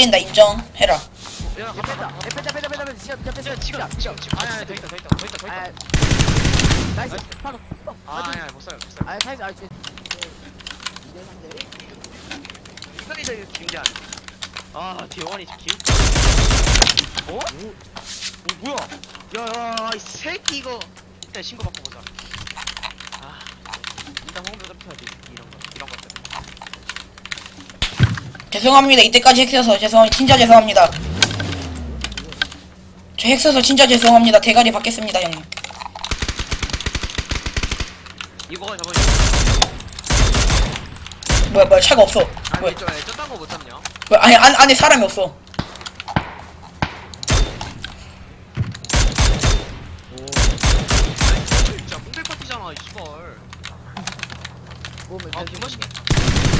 살린다 인정해라 야, 얘 가- 뺀다. 얘 뺀다 뺀다 뺀다 뺀다. 시간 시간 뺐어. 지금 지금 지금 지금 아니 아니 더 있다 더 있다 더 있다 더 있다. 아, 나이스. 바로. 어, 아. 아니 아니 못 살려 못 살려. 아, 사이즈 아, 저. 이대 상대. 이거이제 김기한. 아 대원이 김. 어? 어 뭐야? 야야 이 새끼 이거. 일단 신고 받고 보자. 아 일단 홍보도 펴야지 이런 거 이런 것들. 죄송합니다. 이때까지 핵써서 죄송 진짜 죄송합니다. 저 핵써서 진짜 죄송합니다. 대가리 받겠습니다 형님. 이거 저번에 뭐야 뭐야 차가 없어. 아니 뭐야. 저저딴 거못 잡냐? 뭐야 아니 안, 안에 사람이 없어. 아니 진짜 홍대 파티잖아 이 씨발. 오면 아. 아